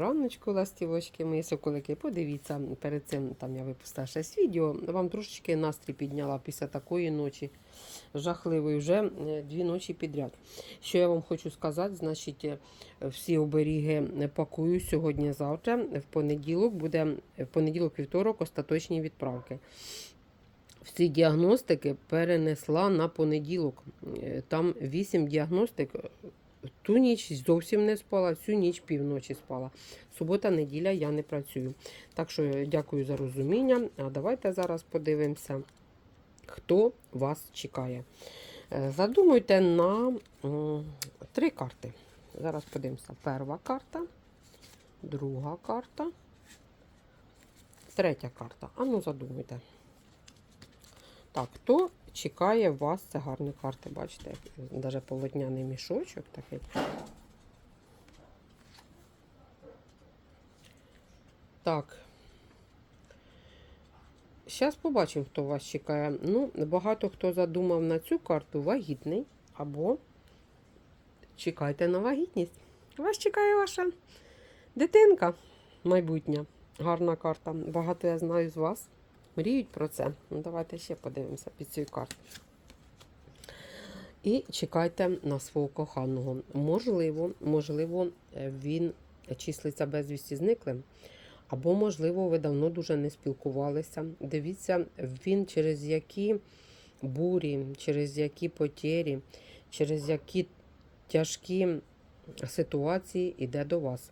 раночку, ластівочки, мої соколики. Подивіться, перед цим там я випустила щось відео. Вам трошечки настрій підняла після такої ночі. Жахливої вже е, дві ночі підряд. Що я вам хочу сказати, значить, е, всі оберіги пакую сьогодні-завтра. В понеділок буде в понеділок, вівторок, остаточні відправки. Всі діагностики перенесла на понеділок. Е, Там вісім діагностик. Ту ніч зовсім не спала, всю ніч півночі спала. Субота, неділя я не працюю. Так що е, дякую за розуміння. А давайте зараз подивимося, хто вас чекає. Е, Задумуйте на три карти. Зараз подивимося. Перша карта, друга карта, третя карта. Ану, задумуйте. Так, хто чекає вас? Це гарні карти, бачите, навіть полотняний мішочок такий. Так. Зараз побачимо, хто вас чекає. Ну, багато хто задумав на цю карту вагітний або чекайте на вагітність. Вас чекає ваша дитинка майбутня. Гарна карта. Багато я знаю з вас. Мріють про це. Ну, давайте ще подивимося під цю карту. І чекайте на свого коханого. Можливо, можливо, е, він числиться безвісті зниклим. Або, можливо, ви давно дуже не спілкувалися. Дивіться, він через які бурі, через які потері, через які тяжкі ситуації йде до вас.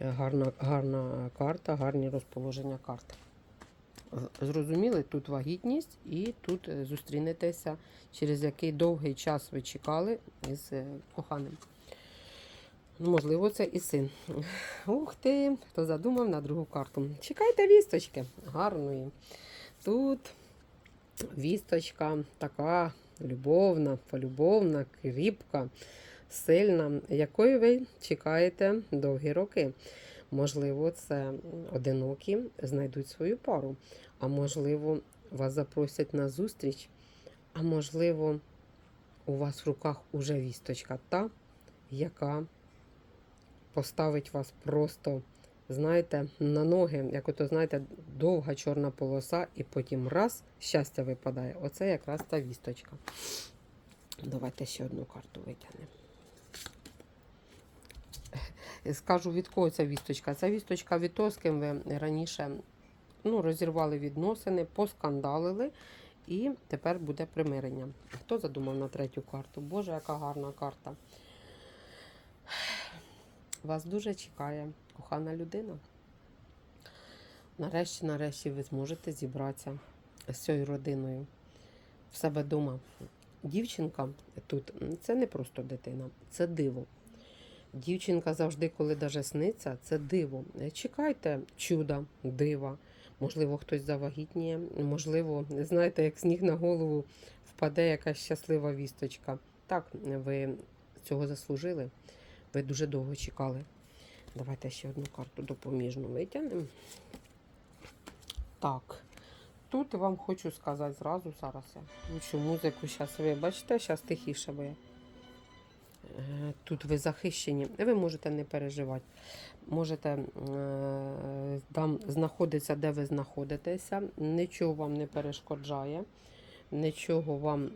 Е, Гарна, гарна карта, гарні розположення карти. Зрозуміли, тут вагітність і тут е, зустрінетеся, через який довгий час ви чекали із е, коханим. Ну, Можливо, це і син. Ух ти, хто задумав на другу карту. Чекайте вісточки гарної. Тут вісточка така любовна, полюбовна, кріпка, сильна, якої ви чекаєте довгі роки. Можливо, це одинокі знайдуть свою пару, а можливо, вас запросять на зустріч, а можливо, у вас в руках уже вісточка та, яка поставить вас просто, знаєте, на ноги, як ото, знаєте, довга чорна полоса, і потім раз щастя випадає. Оце якраз та вісточка. Давайте ще одну карту витягнемо. Скажу, від кого ця вісточка. Ця вісточка від того, з ким ви раніше ну, розірвали відносини, поскандалили, і тепер буде примирення. Хто задумав на третю карту? Боже, яка гарна карта. Вас дуже чекає кохана людина. Нарешті, нарешті, ви зможете зібратися з цією родиною в себе вдома. Дівчинка тут це не просто дитина, це диво. Дівчинка завжди, коли даже сниться, це диво. Чекайте чуда, дива. Можливо, хтось завагітніє, можливо, знаєте, як сніг на голову впаде якась щаслива вісточка. Так, ви цього заслужили. Ви дуже довго чекали. Давайте ще одну карту допоміжну витягнемо. Так. Тут вам хочу сказати зразу, зараз я включу музику, зараз ви бачите, зараз тихіше ви. Е, Тут ви захищені, ви можете не переживати. Можете е, там знаходитися, де ви знаходитеся, нічого вам не перешкоджає, нічого вам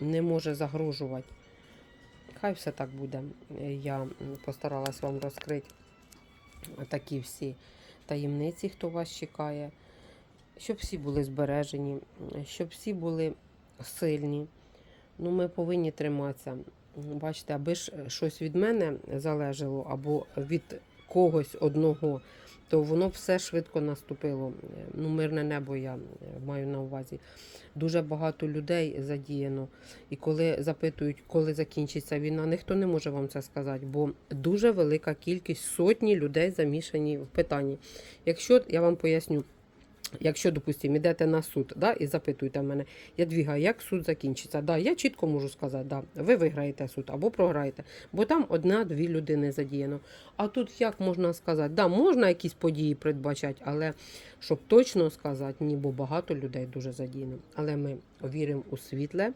не може загрожувати. Хай все так буде. Я постаралась вам розкрити такі всі таємниці, хто вас чекає, щоб всі були збережені, щоб всі були сильні. Ну, ми повинні триматися. Бачите, аби ж щось від мене залежало або від когось одного, то воно все швидко наступило. Ну, мирне небо я маю на увазі. Дуже багато людей задіяно. І коли запитують, коли закінчиться війна, ніхто не може вам це сказати, бо дуже велика кількість сотні людей замішані в питанні. Якщо я вам поясню. Якщо, допустимо, йдете на суд да, і запитуєте мене, я двігаю, як суд закінчиться. Да, я чітко можу сказати, да, ви виграєте суд або програєте, бо там одна-дві людини задіяно. А тут як можна сказати, да, можна якісь події передбачати, але щоб точно сказати, ні, бо багато людей дуже задіяно. Але ми віримо у світле,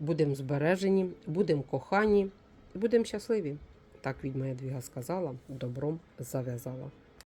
будемо збережені, будемо кохані будемо щасливі. Так відьма Ядвіга сказала, добром зав'язала.